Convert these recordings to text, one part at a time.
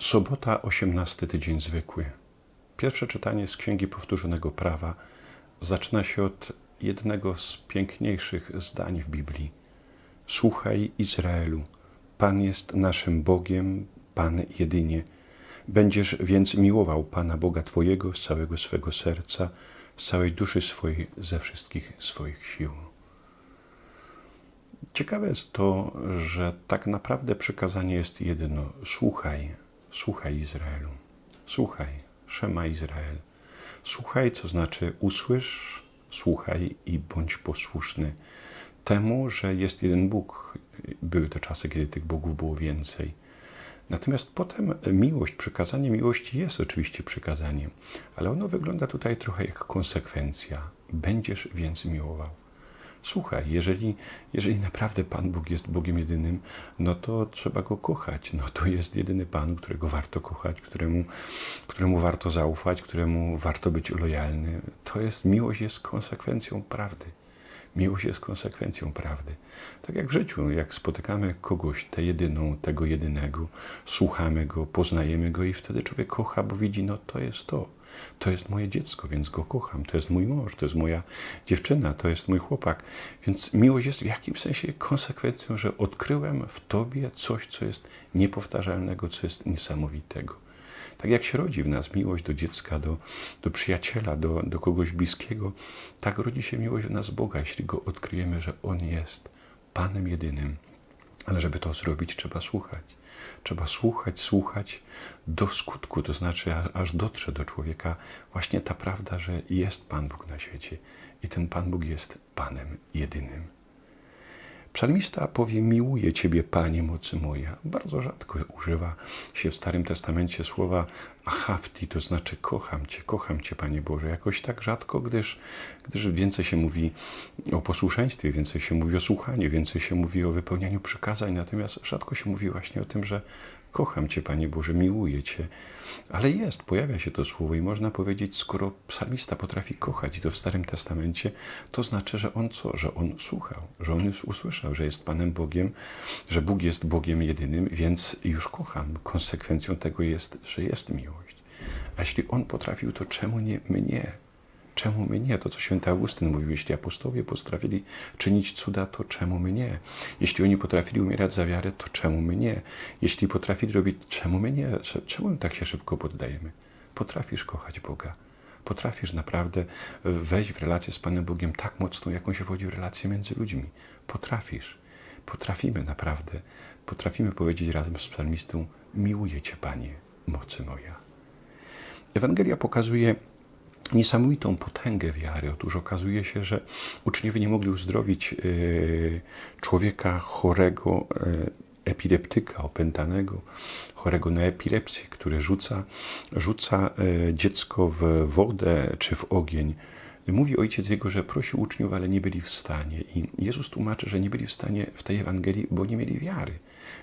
Sobota, 18 tydzień zwykły. Pierwsze czytanie z Księgi Powtórzonego Prawa zaczyna się od jednego z piękniejszych zdań w Biblii. Słuchaj Izraelu, Pan jest naszym Bogiem, Pan jedynie. Będziesz więc miłował Pana Boga Twojego z całego swego serca, z całej duszy swojej, ze wszystkich swoich sił. Ciekawe jest to, że tak naprawdę przykazanie jest jedno: słuchaj, słuchaj Izraelu, słuchaj, Szema Izrael. Słuchaj, co znaczy usłysz, słuchaj i bądź posłuszny temu, że jest jeden Bóg. Były to czasy, kiedy tych bogów było więcej. Natomiast potem miłość, przykazanie miłości jest oczywiście przykazaniem, ale ono wygląda tutaj trochę jak konsekwencja. Będziesz więc miłował. Słuchaj, jeżeli, jeżeli naprawdę Pan Bóg jest Bogiem jedynym, no to trzeba Go kochać. No to jest jedyny Pan, którego warto kochać, któremu, któremu warto zaufać, któremu warto być lojalny. To jest, miłość jest konsekwencją prawdy. Miłość jest konsekwencją prawdy. Tak jak w życiu, jak spotykamy kogoś, tę jedyną, tego jedynego, słuchamy go, poznajemy go i wtedy człowiek kocha, bo widzi, no to jest to. To jest moje dziecko, więc go kocham. To jest mój mąż, to jest moja dziewczyna, to jest mój chłopak. Więc miłość jest w jakimś sensie konsekwencją, że odkryłem w tobie coś, co jest niepowtarzalnego, co jest niesamowitego. Tak jak się rodzi w nas miłość do dziecka, do, do przyjaciela, do, do kogoś bliskiego, tak rodzi się miłość w nas Boga, jeśli go odkryjemy, że On jest Panem jedynym. Ale żeby to zrobić, trzeba słuchać. Trzeba słuchać, słuchać do skutku, to znaczy aż dotrze do człowieka właśnie ta prawda, że jest Pan Bóg na świecie i ten Pan Bóg jest Panem jedynym. Psalmista powie: Miłuję Ciebie, Panie, mocy moja. Bardzo rzadko używa się w Starym Testamencie słowa achafti, to znaczy kocham Cię, kocham Cię, Panie Boże. Jakoś tak rzadko, gdyż, gdyż więcej się mówi o posłuszeństwie, więcej się mówi o słuchaniu, więcej się mówi o wypełnianiu przykazań, natomiast rzadko się mówi właśnie o tym, że kocham Cię, Panie Boże, miłuję Cię. Ale jest, pojawia się to słowo i można powiedzieć, skoro psalmista potrafi kochać, i to w Starym Testamencie, to znaczy, że on co? Że on słuchał, że on już usłyszał, że jest Panem Bogiem, że Bóg jest Bogiem jedynym, więc już kocham. Konsekwencją tego jest, że jest miłość. A jeśli on potrafił, to czemu nie mnie? Czemu my nie? To, co święty Augustyn mówił, jeśli apostołowie potrafili czynić cuda, to czemu my nie? Jeśli oni potrafili umierać za wiarę, to czemu my nie? Jeśli potrafili robić, czemu my nie? Czemu tak się szybko poddajemy? Potrafisz kochać Boga. Potrafisz naprawdę wejść w relację z Panem Bogiem tak mocno, jaką się wchodzi w relację między ludźmi. Potrafisz. Potrafimy naprawdę. Potrafimy powiedzieć razem z psalmistą: Miłuję Cię, Panie, mocy moja. Ewangelia pokazuje, niesamowitą potęgę wiary. Otóż okazuje się, że uczniowie nie mogli uzdrowić człowieka chorego, epileptyka, opętanego, chorego na epilepsję, który rzuca, rzuca dziecko w wodę czy w ogień. Mówi ojciec jego, że prosił uczniów, ale nie byli w stanie. I Jezus tłumaczy, że nie byli w stanie w tej Ewangelii, bo nie mieli wiary.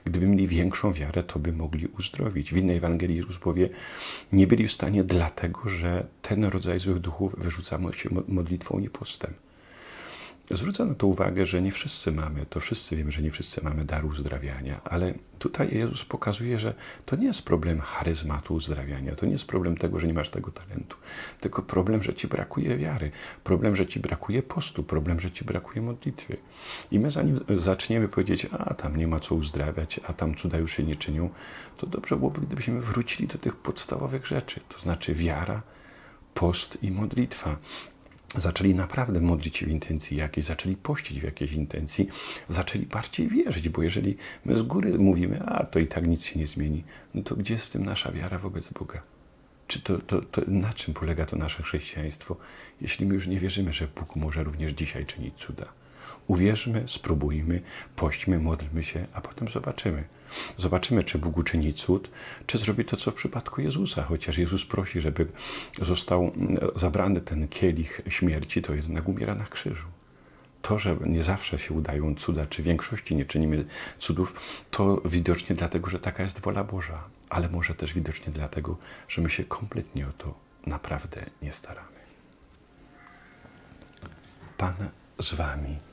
Gdyby mieli większą wiarę, to by mogli uzdrowić. W innej Ewangelii Jezus powie, nie byli w stanie dlatego, że ten rodzaj złych duchów wyrzucamy się modlitwą i postem. Zwrócę na to uwagę, że nie wszyscy mamy, to wszyscy wiemy, że nie wszyscy mamy dar uzdrawiania, ale tutaj Jezus pokazuje, że to nie jest problem charyzmatu uzdrawiania, to nie jest problem tego, że nie masz tego talentu, tylko problem, że ci brakuje wiary, problem, że ci brakuje postu, problem, że ci brakuje modlitwy. I my zanim zaczniemy powiedzieć, a tam nie ma co uzdrawiać, a tam cuda już się nie czynią, to dobrze byłoby, gdybyśmy wrócili do tych podstawowych rzeczy, to znaczy wiara, post i modlitwa zaczęli naprawdę modlić się w intencji jakiejś, zaczęli pościć w jakiejś intencji, zaczęli bardziej wierzyć, bo jeżeli my z góry mówimy, a to i tak nic się nie zmieni, no to gdzie jest w tym nasza wiara wobec Boga? Czy to, to, to na czym polega to nasze chrześcijaństwo, jeśli my już nie wierzymy, że Bóg może również dzisiaj czynić cuda? Uwierzmy, spróbujmy, pośćmy, módlmy się, a potem zobaczymy. Zobaczymy, czy Bóg uczyni cud, czy zrobi to, co w przypadku Jezusa. Chociaż Jezus prosi, żeby został mm, zabrany ten kielich śmierci, to jednak umiera na krzyżu. To, że nie zawsze się udają cuda, czy w większości nie czynimy cudów, to widocznie dlatego, że taka jest wola Boża, ale może też widocznie dlatego, że my się kompletnie o to naprawdę nie staramy. Pan z Wami.